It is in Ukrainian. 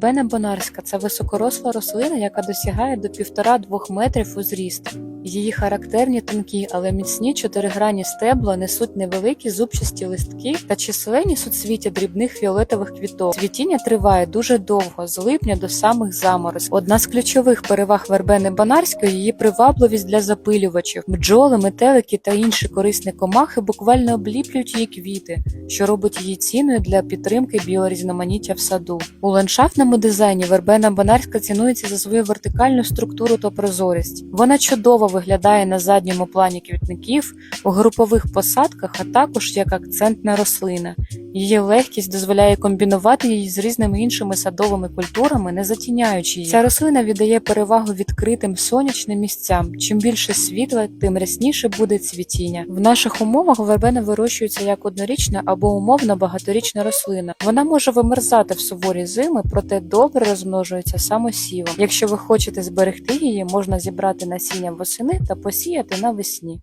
Бена бонарська це високоросла рослина, яка досягає до 1,5-2 метрів у зріст. Її характерні тонкі, але міцні чотиригранні стебла несуть невеликі зубчасті листки та численні суцвіття дрібних фіолетових квіток. Цвітіння триває дуже довго, з липня до самих заморозків. Одна з ключових переваг вербени бонарської її привабливість для запилювачів. Бджоли, метелики та інші корисні комахи буквально обліплюють її квіти, що робить її цінною для підтримки біорізноманіття в саду. У ландшафтному дизайні вербена бонарська цінується за свою вертикальну структуру та прозорість. Вона чудово виглядає на задньому плані квітників, у групових посадках, а також як акцентна рослина. Її легкість дозволяє комбінувати її з різними іншими садовими культурами, не затіняючи її. Ця рослина віддає перевагу відкритим сонячним місцям. Чим більше світла, тим рясніше буде цвітіння. В наших умовах вербена вирощується як однорічна або умовно багаторічна рослина. Вона може вимерзати в суворі зими, проте добре розмножується самосівом. Якщо ви хочете зберегти її, можна зібрати насіння восени та посіяти навесні.